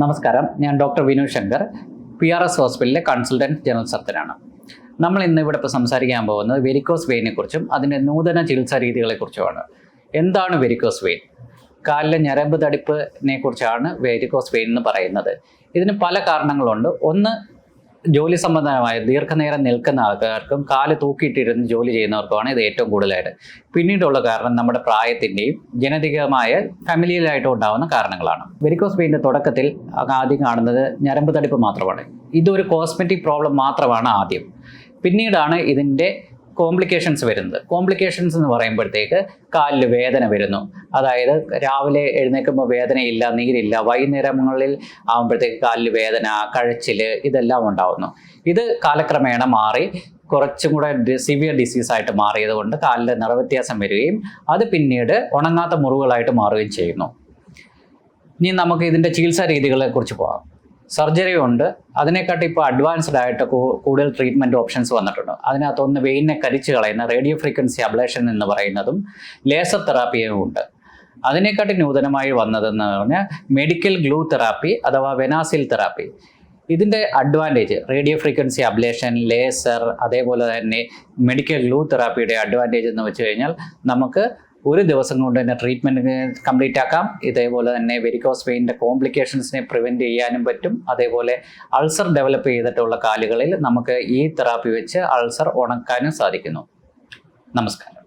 നമസ്കാരം. ഞാൻ doctor Vinu Shankar P R S ഹോസ്പിറ്റലിലെ കൺസൾട്ടന്റ് ജനറൽ സർജനാണ്. നമ്മൾ ഇന്ന് ഇവിടെ ഇപ്പോൾ സംസാരിക്കാൻ പോകുന്നത് വെരിക്കോസ് വെയിനെ കുറിച്ചും അതിന്റെ നൂതന ചികിത്സാ രീതികളെക്കുറിച്ചുമാണ് എന്താണ് വെരിക്കോസ് വെയിൻ? കാലിലെ ഞരമ്പ് തടിപ്പിനെ കുറിച്ചാണ് വെരിക്കോസ് വെയിൻ എന്ന് പറയുന്നത്. ഇതിന് പല കാരണങ്ങളുണ്ട്. ഒന്ന് ജോലി സംബന്ധമായ ദീർഘനേരം നിൽക്കുന്ന ആൾക്കാർക്കും കാൽ തൂക്കിയിട്ടിരുന്ന് ജോലി ചെയ്യുന്നവർക്കുമാണ് ഇത് ഏറ്റവും കൂടുതലായിട്ട്. പിന്നീടുള്ള കാരണം നമ്മുടെ പ്രായത്തിന്റെയും ജനതികമായ ഫാമിലിയിലായിട്ടും ഉണ്ടാകുന്ന കാരണങ്ങളാണ്. വെരിക്കോസ് പെയിന്റെ തുടക്കത്തിൽ ആദ്യം കാണുന്നത് ഞരമ്പ് തടിപ്പ് മാത്രമാണ്. ഇതൊരു കോസ്മെറ്റിക് പ്രോബ്ലം മാത്രമാണ് ആദ്യം. പിന്നീടാണ് ഇതിന്റെ കോംപ്ലിക്കേഷൻസ് വരുന്നത്. കോംപ്ലിക്കേഷൻസ് എന്ന് പറയുമ്പോഴത്തേക്ക് കാലിൽ വേദന വരുന്നു. അതായത് രാവിലെ എഴുന്നേൽക്കുമ്പോൾ വേദനയില്ല നീരില്ല വൈകുന്നേരങ്ങളിൽ ആകുമ്പോഴത്തേക്ക് കാലിൽ വേദന കഴച്ചിൽ ഇതെല്ലാം ഉണ്ടാവുന്നു. ഇത് കാലക്രമേണ മാറി കുറച്ചും കൂടെ സിവിയർ ഡിസീസ് ആയിട്ട് മാറിയത് കൊണ്ട് കാലിൽ നിറവ്യത്യാസം വരികയും അത് പിന്നീട് ഉണങ്ങാത്ത മുറിവുകളായിട്ട് മാറുകയും ചെയ്യുന്നു. ഇനി നമുക്ക് ഇതിന്റെ ചികിത്സാ രീതികളെ കുറിച്ച് പോകാം. സർജറി ഉണ്ട്. അതിനെക്കാട്ടി ഇപ്പോൾ അഡ്വാൻസ്ഡ് ആയിട്ട് കൂടുതൽ ട്രീറ്റ്മെന്റ് ഓപ്ഷൻസ് വന്നിട്ടുണ്ട്. അതിനകത്ത് ഒന്ന് വെയിനെ കരിച്ചു കളയുന്ന റേഡിയോ ഫ്രീക്വൻസി അബ്ലേഷൻ എന്ന് പറയുന്നതും ലേസർ തെറാപ്പിയും ഉണ്ട്. അതിനെക്കാട്ടി നൂതനമായി വന്നതെന്ന് പറഞ്ഞാൽ മെഡിക്കൽ ഗ്ലൂ തെറാപ്പി അഥവാ വെനാസിൽ തെറാപ്പി ഇതിന്റെ advantage radio frequency ablation laser അതേപോലെ തന്നെ മെഡിക്കൽ ഗ്ലൂ തെറാപ്പിയുടെ അഡ്വാന്റേജ് എന്ന് വെച്ച് കഴിഞ്ഞാൽ നമുക്ക് ഒരു ദിവസം കൊണ്ട് തന്നെ ട്രീറ്റ്മെന്റ് കംപ്ലീറ്റ് ആക്കാം. ഇതേപോലെ തന്നെ വെരിക്കോസ് വെയിന്റെ കോംപ്ലിക്കേഷൻസിനെ പ്രിവെന്റ് ചെയ്യാനും പറ്റും. അതേപോലെ അൾസർ ഡെവലപ്പ് ചെയ്തിട്ടുള്ള കാലുകളിൽ നമുക്ക് ഈ തെറാപ്പി വെച്ച് അൾസർ ഉണക്കാനും സാധിക്കുന്നു. നമസ്കാരം.